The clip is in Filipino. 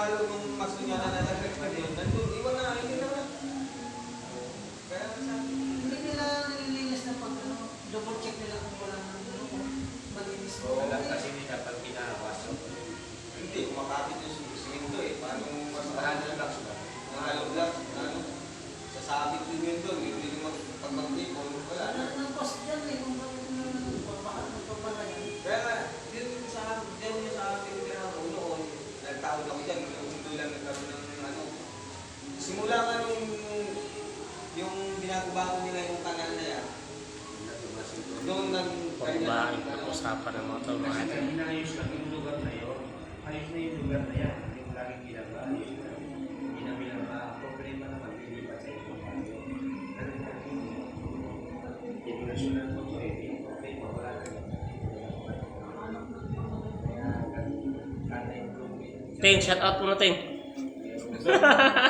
halo yung maso niya na nalagay pa din. Nandun, iwan na, hindi na. Kaya sabi, hindi nila nililinis na pag ano, double check nila kung wala nang ano, malinis mo. Oo, kasi nila pag pinawasok. Hindi, kumakapit yung sumisindo eh. Paano Simula nga nung, nung yung binagubago nila yung kanal na yan, doon nag Pagbabahan yung pag-usapan ng mga tao. Kasi nang inayos lang yung lugar na yun, ayos na yung lugar na yan, yung laging ginagawa. Hindi na ginagawa. Problema na maglilipat sa ito. Pero yung regulasyon ng ito, yung problema, wala na yun. Ting, shout out muna, Ting.